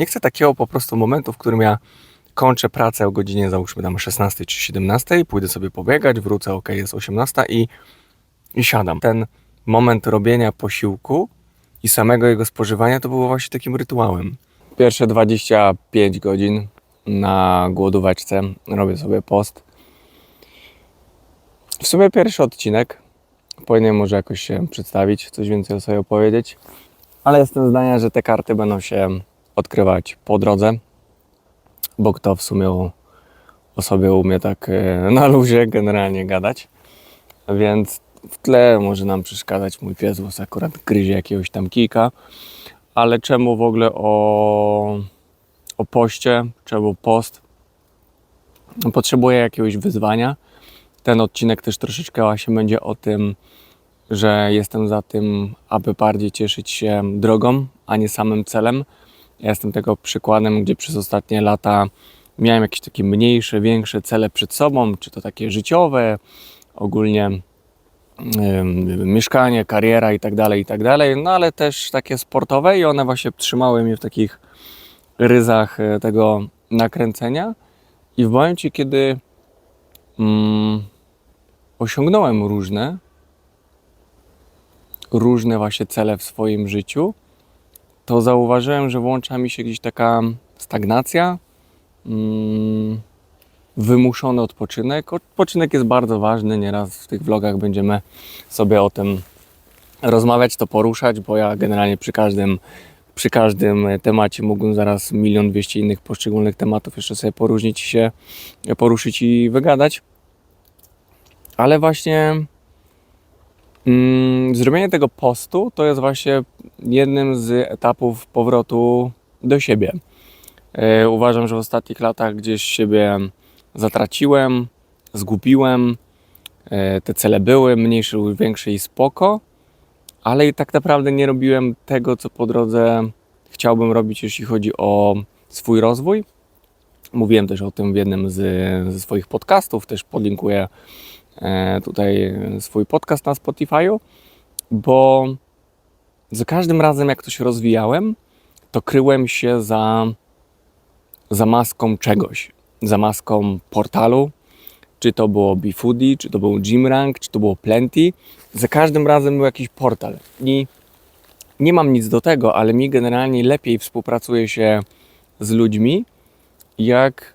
Nie chcę takiego po prostu momentu, w którym ja kończę pracę o godzinie załóżmy tam 16 czy 17, pójdę sobie pobiegać, wrócę, ok, jest 18 i, i siadam. Ten moment robienia posiłku i samego jego spożywania to było właśnie takim rytuałem. Pierwsze 25 godzin na głodóweczce robię sobie post. W sumie pierwszy odcinek. Powinienem może jakoś się przedstawić, coś więcej o sobie opowiedzieć. Ale jestem zdania, że te karty będą się odkrywać po drodze. Bo kto w sumie o, sobie umie tak e, na luzie generalnie gadać. Więc w tle może nam przeszkadzać mój pies, bo akurat gryzie jakiegoś tam kijka. Ale czemu w ogóle o, o poście, czemu post? Potrzebuję jakiegoś wyzwania. Ten odcinek też troszeczkę właśnie będzie o tym, że jestem za tym, aby bardziej cieszyć się drogą, a nie samym celem. Ja jestem tego przykładem, gdzie przez ostatnie lata miałem jakieś takie mniejsze, większe cele przed sobą, czy to takie życiowe, ogólnie ym, mieszkanie, kariera i tak dalej, i tak dalej, no ale też takie sportowe i one właśnie trzymały mnie w takich ryzach e, tego nakręcenia. I w momencie, kiedy mm, osiągnąłem różne, różne właśnie cele w swoim życiu, to zauważyłem, że włącza mi się gdzieś taka stagnacja, mm, wymuszony odpoczynek. Odpoczynek jest bardzo ważny, nieraz w tych vlogach będziemy sobie o tym rozmawiać, to poruszać, bo ja generalnie przy każdym, przy każdym temacie mógłbym zaraz milion dwieście innych poszczególnych tematów jeszcze sobie poróżnić się, poruszyć i wygadać. Ale właśnie zrobienie tego postu to jest właśnie jednym z etapów powrotu do siebie. E, uważam, że w ostatnich latach gdzieś siebie zatraciłem, zgubiłem. E, te cele były mniejsze lub większe i spoko, ale i tak naprawdę nie robiłem tego, co po drodze chciałbym robić, jeśli chodzi o swój rozwój. Mówiłem też o tym w jednym z, ze swoich podcastów, też podlinkuję tutaj swój podcast na Spotify'u, bo za każdym razem, jak to się rozwijałem, to kryłem się za, za maską czegoś. Za maską portalu, czy to było BeFoodie, czy to był Gymrank, czy to było Plenty. Za każdym razem był jakiś portal. I nie mam nic do tego, ale mi generalnie lepiej współpracuje się z ludźmi, jak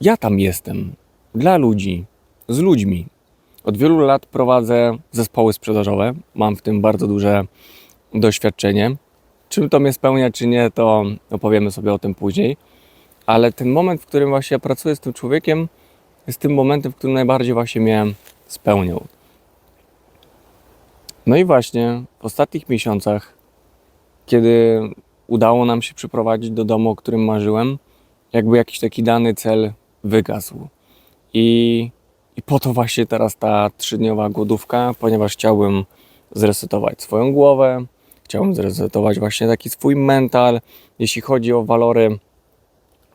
ja tam jestem. Dla ludzi, z ludźmi. Od wielu lat prowadzę zespoły sprzedażowe. Mam w tym bardzo duże doświadczenie. Czym to mnie spełnia, czy nie, to opowiemy sobie o tym później. Ale ten moment, w którym właśnie pracuję z tym człowiekiem, jest tym momentem, w którym najbardziej właśnie mnie spełniał. No i właśnie w ostatnich miesiącach, kiedy udało nam się przyprowadzić do domu, o którym marzyłem, jakby jakiś taki dany cel wygasł. I, i po to właśnie teraz ta trzydniowa głodówka, ponieważ chciałbym zresetować swoją głowę, chciałbym zresetować właśnie taki swój mental. Jeśli chodzi o walory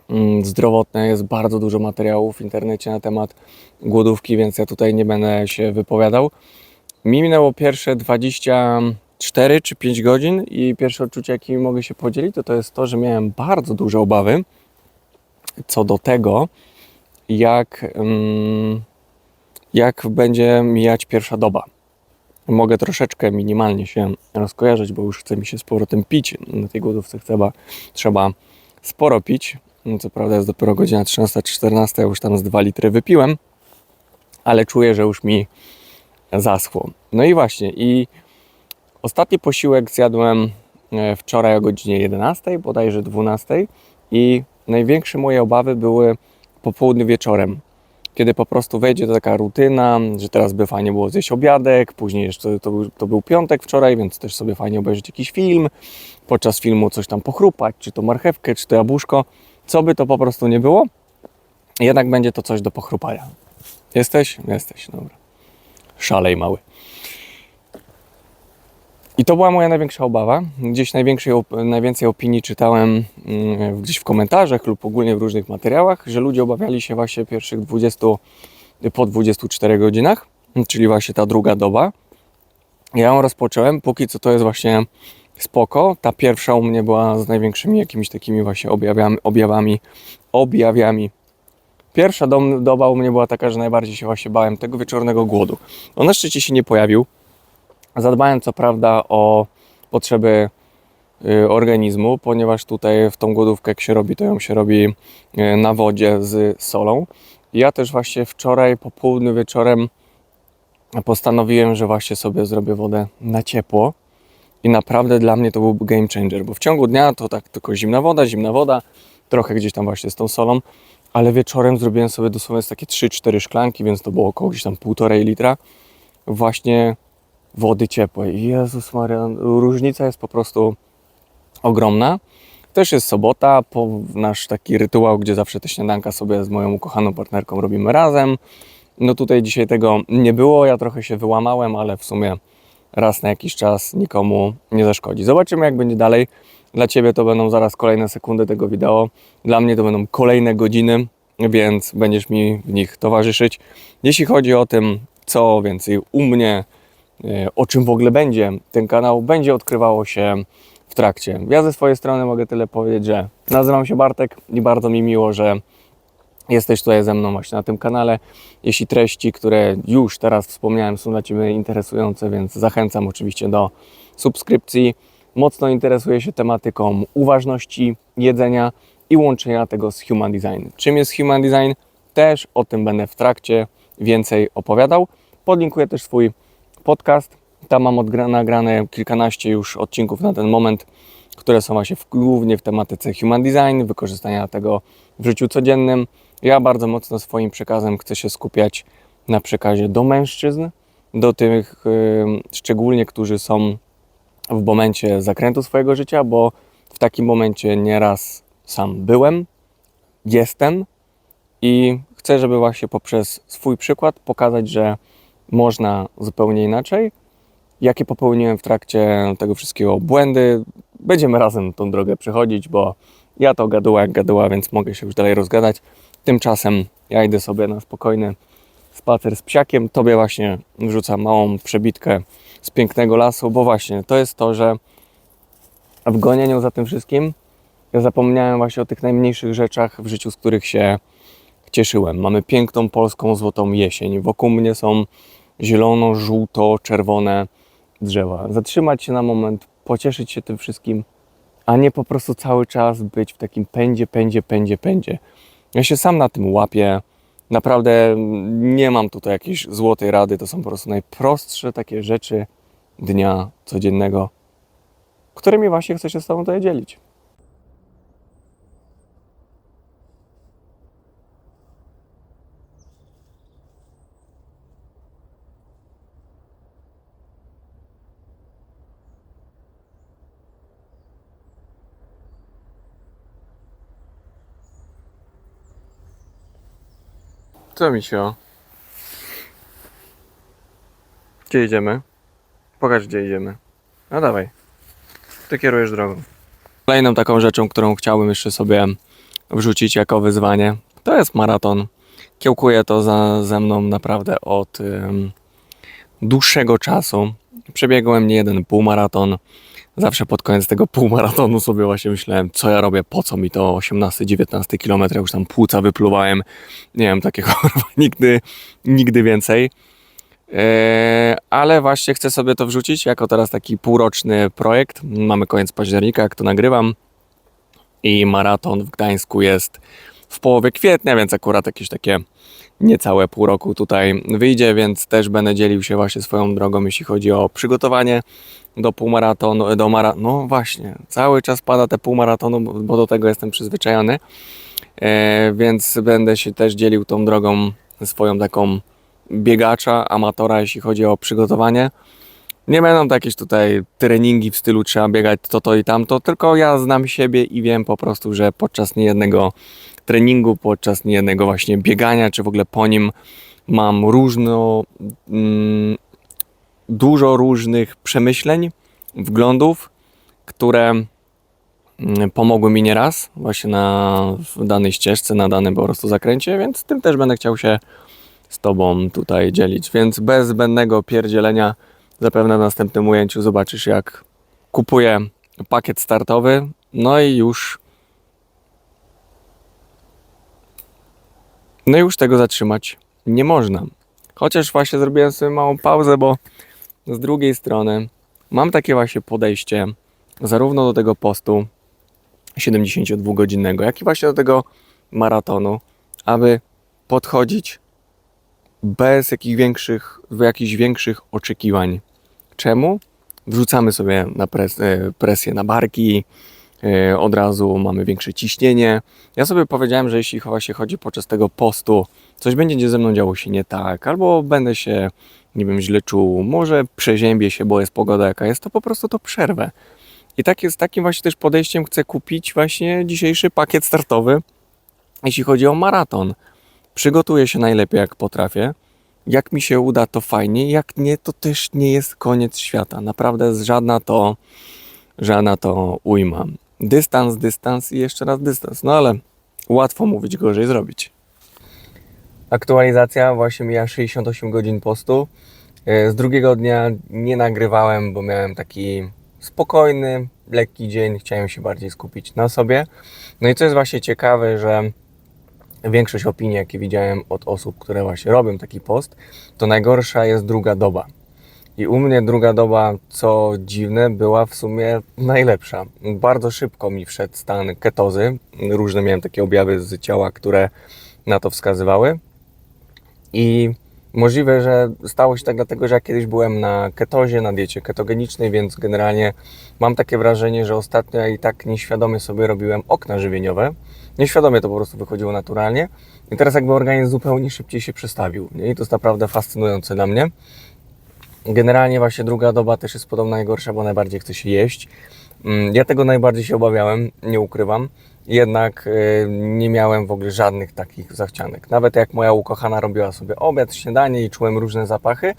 mm, zdrowotne, jest bardzo dużo materiałów w internecie na temat głodówki, więc ja tutaj nie będę się wypowiadał. Mi minęło pierwsze 24 czy 5 godzin i pierwsze odczucie, jakimi mogę się podzielić, to to jest to, że miałem bardzo duże obawy co do tego, jak, mm, jak będzie mijać pierwsza doba. Mogę troszeczkę minimalnie się rozkojarzyć, bo już chce mi się z powrotem pić. Na tej głodówce trzeba, trzeba sporo pić. Co prawda jest dopiero godzina 13-14, ja już tam z 2 litry wypiłem, ale czuję, że już mi zaschło. No i właśnie, i ostatni posiłek zjadłem e, wczoraj o godzinie 11, bodajże 12 i największe moje obawy były po południu wieczorem, kiedy po prostu wejdzie to taka rutyna, że teraz by fajnie było zjeść obiadek, później jeszcze to, to był piątek wczoraj, więc też sobie fajnie obejrzeć jakiś film, podczas filmu coś tam pochrupać, czy to marchewkę, czy to jabłuszko, co by to po prostu nie było, jednak będzie to coś do pochrupania. Jesteś? Jesteś, dobra. Szalej mały. I to była moja największa obawa. Gdzieś największej, najwięcej opinii czytałem mm, gdzieś w komentarzach lub ogólnie w różnych materiałach, że ludzie obawiali się właśnie pierwszych 20 po 24 godzinach, czyli właśnie ta druga doba. Ja ją rozpocząłem, póki co to jest właśnie spoko. Ta pierwsza u mnie była z największymi jakimiś takimi właśnie objawami, objawami, objawiami. Pierwsza doba u mnie była taka, że najbardziej się właśnie bałem tego wieczornego głodu. On na szczycie się nie pojawił. Zadbałem co prawda o potrzeby y, organizmu, ponieważ tutaj w tą głodówkę jak się robi, to ją się robi y, na wodzie z solą. Ja też właśnie wczoraj po południu wieczorem postanowiłem, że właśnie sobie zrobię wodę na ciepło. I naprawdę dla mnie to był game changer, bo w ciągu dnia to tak tylko zimna woda, zimna woda, trochę gdzieś tam właśnie z tą solą, ale wieczorem zrobiłem sobie dosłownie takie 3-4 szklanki, więc to było około gdzieś tam 1,5 litra właśnie wody ciepłej. Jezus Maria, różnica jest po prostu ogromna. Też jest sobota, po nasz taki rytuał, gdzie zawsze te śniadanka sobie z moją ukochaną partnerką robimy razem. No tutaj dzisiaj tego nie było, ja trochę się wyłamałem, ale w sumie raz na jakiś czas nikomu nie zaszkodzi. Zobaczymy jak będzie dalej. Dla Ciebie to będą zaraz kolejne sekundy tego wideo. Dla mnie to będą kolejne godziny, więc będziesz mi w nich towarzyszyć. Jeśli chodzi o tym, co więcej u mnie, o czym w ogóle będzie ten kanał, będzie odkrywało się w trakcie. Ja ze swojej strony mogę tyle powiedzieć, że nazywam się Bartek i bardzo mi miło, że jesteś tutaj ze mną właśnie na tym kanale. Jeśli treści, które już teraz wspomniałem, są dla Ciebie interesujące, więc zachęcam oczywiście do subskrypcji. Mocno interesuję się tematyką uważności, jedzenia i łączenia tego z human design. Czym jest human design? Też o tym będę w trakcie więcej opowiadał. Podlinkuję też swój podcast. Tam mam odgra- nagrane kilkanaście już odcinków na ten moment, które są właśnie w, głównie w tematyce human design, wykorzystania tego w życiu codziennym. Ja bardzo mocno swoim przekazem chcę się skupiać na przekazie do mężczyzn, do tych y, szczególnie, którzy są w momencie zakrętu swojego życia, bo w takim momencie nieraz sam byłem, jestem i chcę, żeby właśnie poprzez swój przykład pokazać, że można zupełnie inaczej. Jakie popełniłem w trakcie tego wszystkiego błędy, będziemy razem tą drogę przechodzić, bo ja to gaduła jak gaduła, więc mogę się już dalej rozgadać. Tymczasem ja idę sobie na spokojny spacer z psiakiem. Tobie właśnie wrzucam małą przebitkę z pięknego lasu, bo właśnie to jest to, że w gonieniu za tym wszystkim ja zapomniałem właśnie o tych najmniejszych rzeczach w życiu, z których się cieszyłem. Mamy piękną polską złotą jesień. Wokół mnie są zielono, żółto, czerwone drzewa. Zatrzymać się na moment, pocieszyć się tym wszystkim, a nie po prostu cały czas być w takim pędzie, pędzie, pędzie, pędzie. Ja się sam na tym łapię. Naprawdę nie mam tutaj jakiejś złotej rady. To są po prostu najprostsze takie rzeczy dnia codziennego, którymi właśnie chcę się z Tobą tutaj dzielić. Co mi się? Gdzie idziemy? Pokaż gdzie idziemy. No dawaj. Ty kierujesz drogą. Kolejną taką rzeczą, którą chciałbym jeszcze sobie wrzucić jako wyzwanie, to jest maraton. Kiełkuję to za, ze mną naprawdę od dłuższego czasu. Przebiegłem nie jeden półmaraton. Zawsze pod koniec tego półmaratonu sobie właśnie myślałem, co ja robię, po co mi to 18-19 km, już tam płuca wypluwałem. Nie wiem, takiego nigdy, nigdy więcej. Eee, ale właśnie chcę sobie to wrzucić jako teraz taki półroczny projekt. Mamy koniec października, jak to nagrywam. I maraton w Gdańsku jest w połowie kwietnia, więc akurat jakieś takie niecałe pół roku tutaj wyjdzie, więc też będę dzielił się właśnie swoją drogą, jeśli chodzi o przygotowanie do półmaratonu, do mara... No właśnie, cały czas pada te półmaratonu, bo do tego jestem przyzwyczajony, e, więc będę się też dzielił tą drogą swoją taką biegacza, amatora, jeśli chodzi o przygotowanie. Nie będą to jakieś tutaj treningi w stylu trzeba biegać to, to i tamto, tylko ja znam siebie i wiem po prostu, że podczas niejednego treningu, podczas niejednego właśnie biegania, czy w ogóle po nim mam różno, mm, dużo różnych przemyśleń, wglądów, które mm, pomogły mi nieraz właśnie na danej ścieżce, na danym po prostu zakręcie, więc tym też będę chciał się z Tobą tutaj dzielić. Więc bez zbędnego pierdzielenia zapewne w następnym ujęciu zobaczysz jak kupuję pakiet startowy, no i już no i już tego zatrzymać nie można. Chociaż właśnie zrobiłem sobie małą pauzę, bo z drugiej strony mam takie właśnie podejście zarówno do tego postu 72-godzinnego, jak i właśnie do tego maratonu, aby podchodzić bez jakichś większych, jakichś większych oczekiwań. Czemu? Wrzucamy sobie na pres, e, presję na barki, e, od razu mamy większe ciśnienie. Ja sobie powiedziałem, że jeśli właśnie chodzi podczas tego postu, coś będzie ze mną działo się nie tak, albo będę się, nie źle czuł, może przeziębię się, bo jest pogoda jaka jest, to po prostu to przerwę. I tak jest, takim właśnie też podejściem chcę kupić właśnie dzisiejszy pakiet startowy, jeśli chodzi o maraton. Przygotuję się najlepiej jak potrafię. Jak mi się uda, to fajnie. Jak nie, to też nie jest koniec świata. Naprawdę żadna to, żadna to ujma. Dystans, dystans i jeszcze raz dystans. No ale łatwo mówić, gorzej zrobić. Aktualizacja właśnie mija 68 godzin postu. E, Z drugiego dnia nie nagrywałem, bo miałem taki spokojny, lekki dzień. Chciałem się bardziej skupić na sobie. No i co jest właśnie ciekawe, że większość opinii, jakie widziałem od osób, które właśnie robią taki post, to najgorsza jest druga doba. I u mnie druga doba, co dziwne, była w sumie najlepsza. Bardzo szybko mi wszedł stan ketozy. Różne miałem takie objawy z ciała, które na to wskazywały. I możliwe, że stało się tak dlatego, że ja kiedyś byłem na ketozie, na diecie ketogenicznej, więc generalnie mam takie wrażenie, że ostatnio ja i tak nieświadomie sobie robiłem okna żywieniowe. Nieświadomie to po prostu wychodziło naturalnie. I teraz jakby organizm zupełnie szybciej się przestawił. Nie? I to jest naprawdę fascynujące dla mnie. Generalnie właśnie druga doba też jest podobno najgorsza, bo najbardziej chce się jeść. Mm, Ja tego najbardziej się obawiałem, nie ukrywam. Jednak y, nie miałem w ogóle żadnych takich zachcianek. Nawet jak moja ukochana robiła sobie obiad, śniadanie i czułem różne zapachy,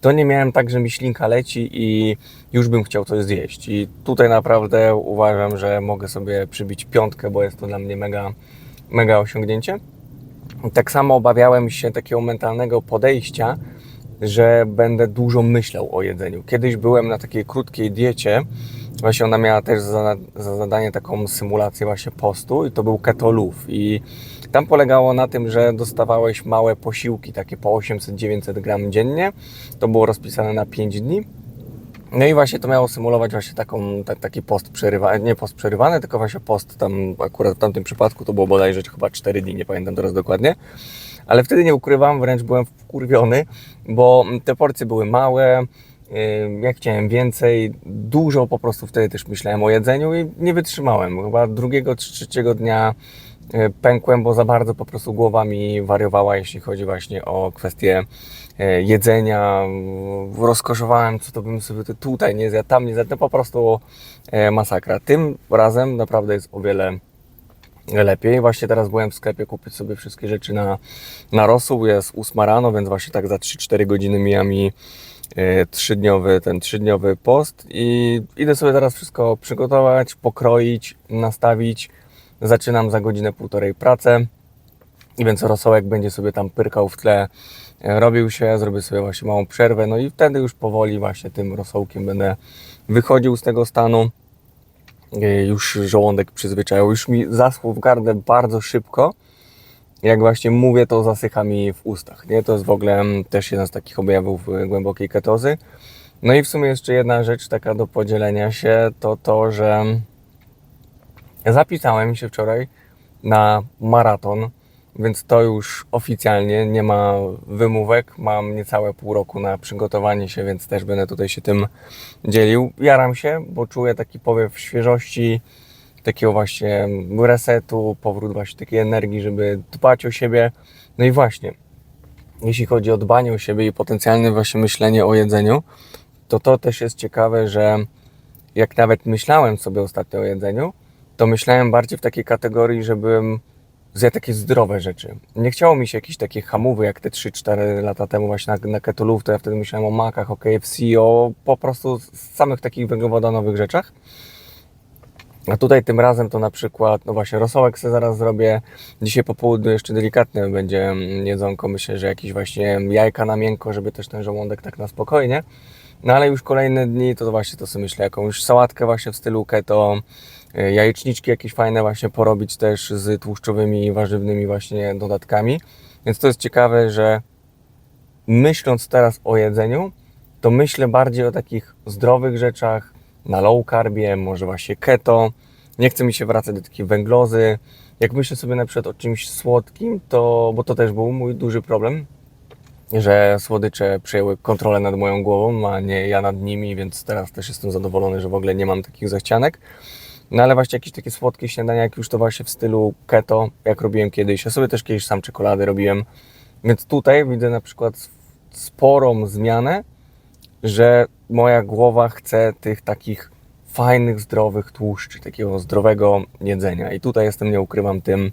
to nie miałem tak, że mi ślinka leci i już bym chciał coś zjeść. I tutaj naprawdę uważam, że mogę sobie przybić piątkę, bo jest to dla mnie mega, mega osiągnięcie. Tak samo obawiałem się takiego mentalnego podejścia, że będę dużo myślał o jedzeniu. Kiedyś byłem na takiej krótkiej diecie, właśnie ona miała też za, za zadanie taką symulację właśnie postu i to był keto love i tam polegało na tym, że dostawałeś małe posiłki, takie po 800-900 gram dziennie. To było rozpisane na 5 dni. No i właśnie to miało symulować właśnie taką, ta, taki post przerywany, nie post przerywany, tylko właśnie post tam, akurat w tamtym przypadku to było bodajże chyba 4 dni, nie pamiętam teraz dokładnie. Ale wtedy nie ukrywam, wręcz byłem wkurwiony, bo te porcje były małe, ja chciałem więcej, dużo po prostu wtedy też myślałem o jedzeniu i nie wytrzymałem. Chyba drugiego czy trzeciego dnia yy, pękłem, bo za bardzo po prostu głowa mi wariowała, jeśli chodzi właśnie o kwestie yy, jedzenia. Rozkoszowałem, co to bym sobie tutaj nie zjadł, tam nie zjadł, no po prostu yy, masakra. Tym razem naprawdę jest o wiele lepiej. Właśnie teraz byłem w sklepie kupić sobie wszystkie rzeczy na, na rosół. Jest 8 rano, więc właśnie tak za 3-4 godziny mija mi trzydniowy, ten trzydniowy post i idę sobie teraz wszystko przygotować, pokroić, nastawić. Zaczynam za godzinę, półtorej pracę. I więc rosołek będzie sobie tam pyrkał w tle, e, robił się, zrobię sobie właśnie małą przerwę, no i wtedy już powoli właśnie tym rosołkiem będę wychodził z tego stanu. E, Już żołądek przyzwyczaił, już mi zaschł w gardle bardzo szybko. Jak właśnie mówię, to zasycha mi w ustach. Nie? To jest w ogóle mm, też jeden z takich objawów y, głębokiej ketozy. No i w sumie jeszcze jedna rzecz taka do podzielenia się, to to, że zapisałem się wczoraj na maraton, więc to już oficjalnie nie ma wymówek. Mam niecałe pół roku na przygotowanie się, więc też będę tutaj się tym dzielił. Jaram się, bo czuję taki powiew świeżości, takiego właśnie resetu, powrót właśnie takiej energii, żeby dbać o siebie. No i właśnie, jeśli chodzi o dbanie o siebie i potencjalne właśnie myślenie o jedzeniu, to to też jest ciekawe, że jak nawet myślałem sobie ostatnio o jedzeniu, to myślałem bardziej w takiej kategorii, żebym zjadł takie zdrowe rzeczy. Nie chciało mi się jakichś takich hamówy jak te 3-4 lata temu właśnie na, na ketolów, to ja wtedy myślałem o makach, o KFC, o po prostu samych takich węglowodanowych rzeczach. A tutaj tym razem to na przykład, no właśnie, rosołek sobie zaraz zrobię. Dzisiaj po południu jeszcze delikatne będzie mm, jedzonko. Myślę, że jakieś właśnie jajka na miękko, żeby też ten żołądek tak na spokojnie. No ale już kolejne dni to właśnie to sobie myślę, jakąś sałatkę właśnie w stylu keto, y, jajeczniczki jakieś fajne właśnie porobić też z tłuszczowymi i warzywnymi właśnie dodatkami. Więc to jest ciekawe, że myśląc teraz o jedzeniu, to myślę bardziej o takich zdrowych rzeczach, na low carbie, może właśnie keto. Nie chce mi się wracać do takiej węglozy. Jak myślę sobie na przykład o czymś słodkim, to, bo to też był mój duży problem, że słodycze przejęły kontrolę nad moją głową, a nie ja nad nimi, więc teraz też jestem zadowolony, że w ogóle nie mam takich zachcianek. No ale właśnie jakieś takie słodkie śniadania, jak już to właśnie w stylu keto, jak robiłem kiedyś. Ja sobie też kiedyś sam czekolady robiłem. Więc tutaj widzę na przykład sporą zmianę, że moja głowa chce tych takich fajnych, zdrowych tłuszczy, takiego zdrowego jedzenia. I tutaj jestem, nie ukrywam, tym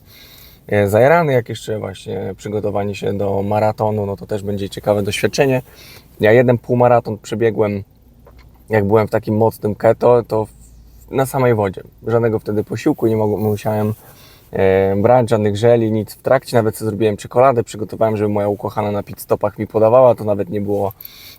e, zajarany, jak jeszcze właśnie przygotowanie się do maratonu, no to też będzie ciekawe doświadczenie. Ja jeden półmaraton przebiegłem, jak byłem w takim mocnym keto, to na samej wodzie. Żadnego wtedy posiłku nie mogłem, musiałem brać, żadnych żeli, nic w trakcie. Nawet sobie zrobiłem czekoladę, przygotowałem, żeby moja ukochana na pit stopach mi podawała, to nawet nie było,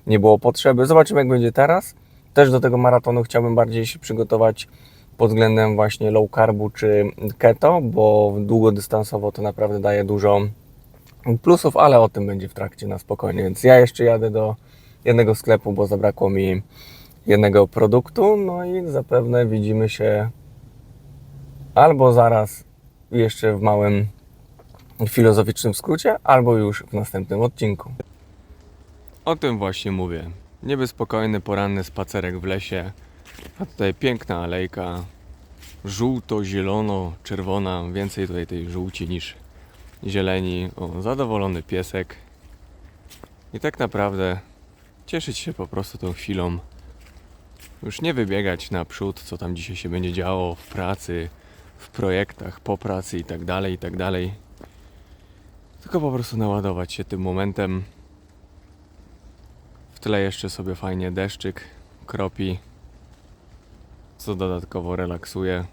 nie było potrzeby. Zobaczymy, jak będzie teraz. Też do tego maratonu chciałbym bardziej się przygotować pod względem właśnie low carbu czy keto, bo długodystansowo to naprawdę daje dużo plusów, ale o tym będzie w trakcie na spokojnie. Więc ja jeszcze jadę do jednego sklepu, bo zabrakło mi jednego produktu, no i zapewne widzimy się albo zaraz jeszcze w małym filozoficznym skrócie, albo już w następnym odcinku. O tym właśnie mówię. Niby spokojny poranny spacerek w lesie, a tutaj piękna alejka, żółto, zielono, czerwona, więcej tutaj tej żółci niż zieleni. O, zadowolony piesek. I tak naprawdę cieszyć się po prostu tą chwilą. Już nie wybiegać naprzód, co tam dzisiaj się będzie działo w pracy, w projektach, po pracy i tak dalej, i tak dalej. Tylko po prostu naładować się tym momentem. W tle jeszcze sobie fajnie deszczyk kropi, co dodatkowo relaksuje.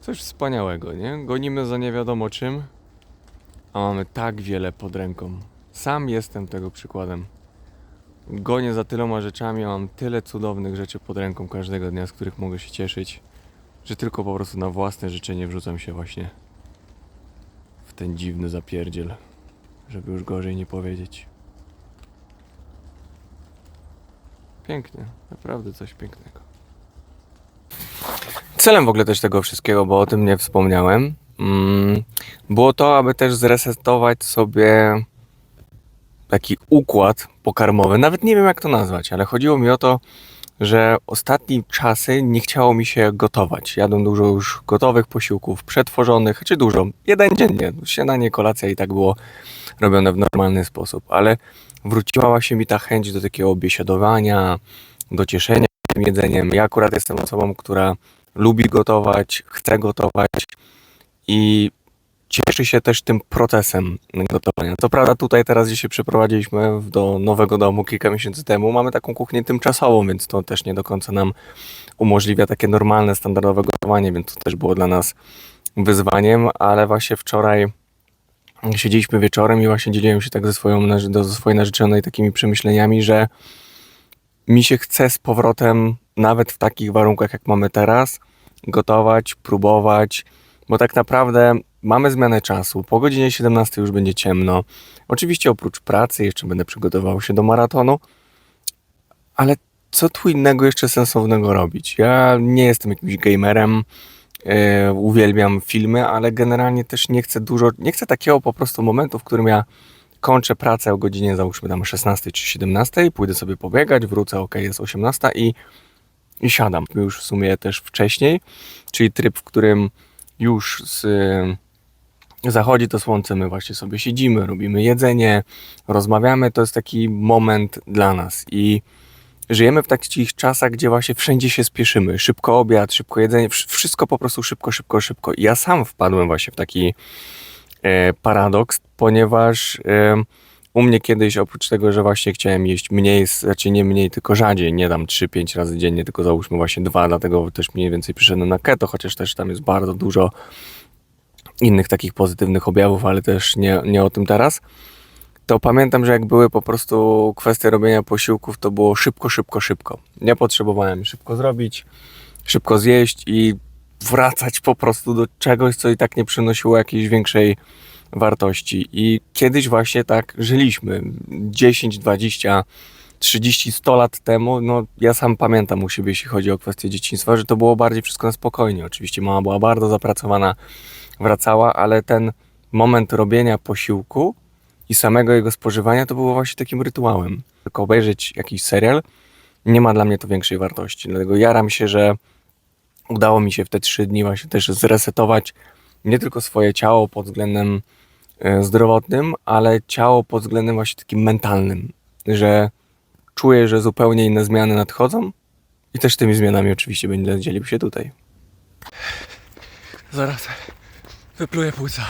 Coś wspaniałego, nie? Gonimy za nie wiadomo czym, a mamy tak wiele pod ręką. Sam jestem tego przykładem. Gonię za tyloma rzeczami, a mam tyle cudownych rzeczy pod ręką każdego dnia, z których mogę się cieszyć, że tylko po prostu na własne życzenie wrzucam się właśnie w ten dziwny zapierdziel, żeby już gorzej nie powiedzieć. Pięknie, naprawdę coś pięknego. Celem w ogóle też tego wszystkiego, bo o tym nie wspomniałem, mm, było to, aby też zresetować sobie taki układ pokarmowy. Nawet nie wiem, jak to nazwać, ale chodziło mi o to, że ostatnie czasy nie chciało mi się gotować. Jadłem dużo już gotowych posiłków, przetworzonych, czy dużo. Jeden dziennie. Śniadanie, kolacja i tak było robione w normalny sposób, ale wróciła się mi ta chęć do takiego biesiadowania, do cieszenia tym jedzeniem. Ja akurat jestem osobą, która lubi gotować, chce gotować i cieszy się też tym procesem gotowania. To prawda, tutaj teraz, gdzie się przeprowadziliśmy do nowego domu kilka miesięcy temu, mamy taką kuchnię tymczasową, więc to też nie do końca nam umożliwia takie normalne, standardowe gotowanie, więc to też było dla nas wyzwaniem, ale właśnie wczoraj siedzieliśmy wieczorem i właśnie dzieliłem się tak ze swoją, do- swojej narzeczonej takimi przemyśleniami, że mi się chce z powrotem, nawet w takich warunkach jak mamy teraz, gotować, próbować, bo tak naprawdę mamy zmianę czasu. Po godzinie 17 już będzie ciemno. Oczywiście oprócz pracy jeszcze będę przygotowywał się do maratonu, ale co tu innego jeszcze sensownego robić? Ja nie jestem jakimś gamerem, e, uwielbiam filmy, ale generalnie też nie chcę dużo, nie chcę takiego po prostu momentu, w którym ja kończę pracę o godzinie załóżmy tam 16 czy 17, pójdę sobie pobiegać, wrócę, ok, jest 18 i, i siadam. Już w sumie też wcześniej, czyli tryb, w którym już z, zachodzi to słońce, my właśnie sobie siedzimy, robimy jedzenie, rozmawiamy, to jest taki moment dla nas i żyjemy w takich czasach, gdzie właśnie wszędzie się spieszymy, szybko obiad, szybko jedzenie, wsz- wszystko po prostu szybko, szybko, szybko. I ja sam wpadłem właśnie w taki e, paradoks, ponieważ e, u mnie kiedyś oprócz tego, że właśnie chciałem jeść mniej, znaczy nie mniej, tylko rzadziej, nie dam 3-5 razy dziennie, tylko załóżmy właśnie dwa, dlatego też mniej więcej przyszedłem na keto, chociaż też tam jest bardzo dużo innych takich pozytywnych objawów, ale też nie, nie o tym teraz. to pamiętam, że jak były po prostu kwestie robienia posiłków, to było szybko, szybko, szybko. Nie potrzebowałem szybko zrobić, szybko zjeść i wracać po prostu do czegoś, co i tak nie przynosiło jakiejś większej wartości. I kiedyś właśnie tak żyliśmy. 10, 20, 30, 100 lat temu, no ja sam pamiętam u siebie, jeśli chodzi o kwestie dzieciństwa, że to było bardziej wszystko na spokojnie. Oczywiście mama była bardzo zapracowana, wracała, ale ten moment robienia posiłku i samego jego spożywania to było właśnie takim rytuałem. Tylko obejrzeć jakiś serial nie ma dla mnie to większej wartości. Dlatego jaram się, że udało mi się w te trzy dni właśnie też zresetować nie tylko swoje ciało pod względem e, zdrowotnym, ale ciało pod względem właśnie takim mentalnym, że czuję, że zupełnie inne zmiany nadchodzą i też tymi zmianami oczywiście będę dzielił się tutaj. Zaraz wypluję płuca.